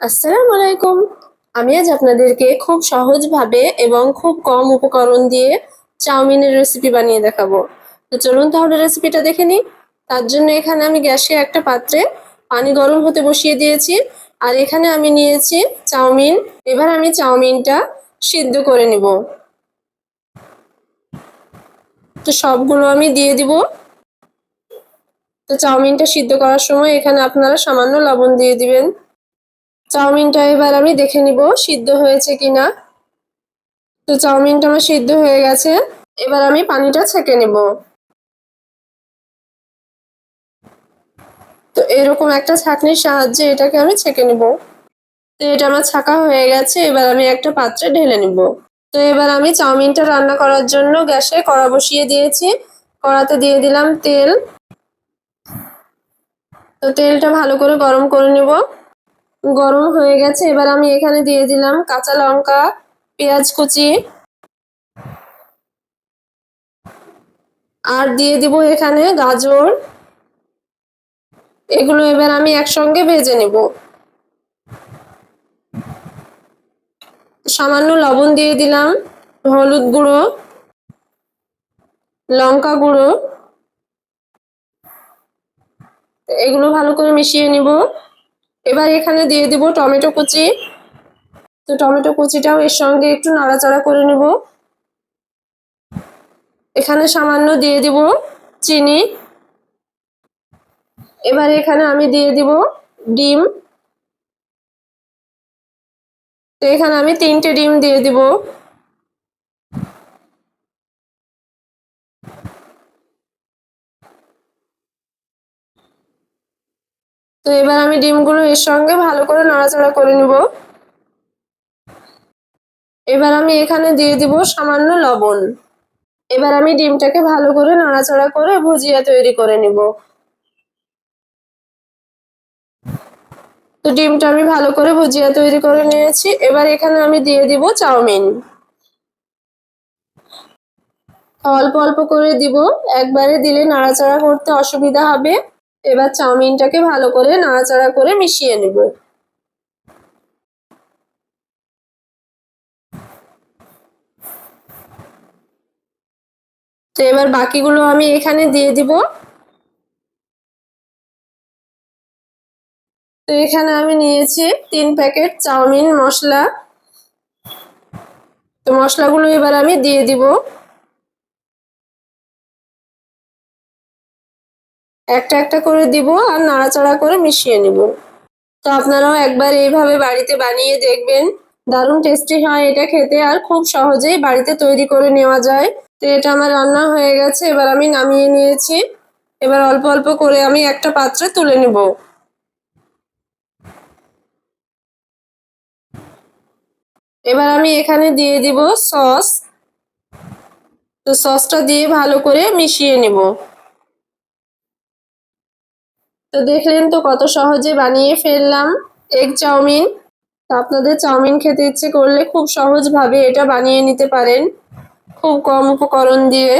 আসসালামু আলাইকুম আমি আজ আপনাদেরকে খুব সহজভাবে এবং খুব কম উপকরণ দিয়ে চাউমিনের রেসিপি বানিয়ে দেখাবো। তো চলুন তাহলে রেসিপিটা দেখে নিই। তার জন্য এখানে আমি গ্যাসে একটা পাত্রে পানি গরম হতে বসিয়ে দিয়েছি আর এখানে আমি নিয়েছি চাউমিন। এবার আমি চাউমিনটা সিদ্ধ করে নিব। তো সবগুলো আমি দিয়ে দিব। তো চাউমিনটা সিদ্ধ করার সময় এখানে আপনারা সামান্য লবণ দিয়ে দিবেন। চাউমিনটা এবার আমি দেখে নিব, সিদ্ধ হয়েছে কিনা। তো চাউমিনটা আমার সিদ্ধ হয়ে গেছে, এবার আমি পানিটা ছেঁকে নেব। তো এরকম একটা ছাঁকনির সাহায্যে এটাকে আমি ছেঁকে নেব। তো এটা আমার ছাঁকা হয়ে গেছে, এবার আমি একটা পাত্রে ঢেলে নিব। তো এবার আমি চাউমিনটা রান্না করার জন্য গ্যাসে কড়া বসিয়ে দিয়েছি। কড়াতে দিয়ে দিলাম তেল। তো তেলটা ভালো করে গরম করে নেব। গরম হয়ে গেছে, এবার আমি এখানে দিয়ে দিলাম কাঁচা লঙ্কা, পেঁয়াজ কুচি। আর দিয়ে দিব এখানে গাজর। এগুলো এবার আমি একসঙ্গে ভেজে নেব। সামান্য লবণ দিয়ে দিলাম, হলুদ গুঁড়ো, লঙ্কা গুঁড়ো। এগুলো ভালো করে মিশিয়ে নিব। এবার এখানে দিয়ে দিব টমেটো কুচি। তো টমেটো কুচিটাও এর সঙ্গে একটু নাড়াচাড়া করে নেব। এখানে সামান্য দিয়ে দিব চিনি। এবার এখানে আমি দিয়ে দিব ডিম। তো এখানে আমি তিনটে ডিম দিয়ে দিব। তো এবার আমি ডিমগুলো এর সঙ্গে ভালো করে নাড়াচাড়া করে নিব। এবার আমি এখানে দিয়ে দিব সামান্য লবণ। এবার আমি ডিমটাকে ভালো করে নাড়াচাড়া করে ভুজিয়া তৈরি করে নিব। তো ডিমটা আমি ভালো করে ভুজিয়া তৈরি করে নিয়েছি। এবার এখানে আমি দিয়ে দিব চাউমিন। অল্প অল্প করে দিব। একবারে দিলে নাড়াচাড়া করতে অসুবিধা হবে। এবার চাউমিনটাকে ভালো করে নাড়াচাড়া করে মিশিয়ে নেব। তো এবার বাকিগুলো আমি এখানে দিয়ে দিব। তো এখানে আমি নিয়েছি তিন প্যাকেট চাউমিন মশলা। তো মশলাগুলো এবার আমি দিয়ে দিব। একটা একটা করে দিব আর নাড়াচাড়া করে মিশিয়ে নিব। তো আপনারাও একবার এইভাবে বাড়িতে বানিয়ে দেখবেন। দারুণ টেস্টি হয় এটা খেতে আর খুব সহজেই বাড়িতে তৈরি করে নেওয়া যায়। তো এটা আমার রান্না হয়ে গেছে, এবার আমি নামিয়ে নিয়েছি। এবার অল্প অল্প করে আমি একটা পাত্রে তুলে নিব। এবার আমি এখানে দিয়ে দিব সস। তো সসটা দিয়ে ভালো করে মিশিয়ে নেব। তো দেখলেন তো কত সহজে বানিয়ে ফেললাম এগ চাউমিন। আপনাদের চাউমিন খেতে ইচ্ছে করলে খুব সহজভাবে এটা বানিয়ে নিতে পারেন। খুব কম উপকরণ দিয়ে।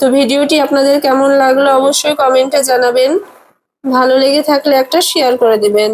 তো ভিডিওটি আপনাদের কেমন লাগল অবশ্যই কমেন্টে জানাবেন। ভালো লেগে থাকলে একটা শেয়ার করে দিবেন।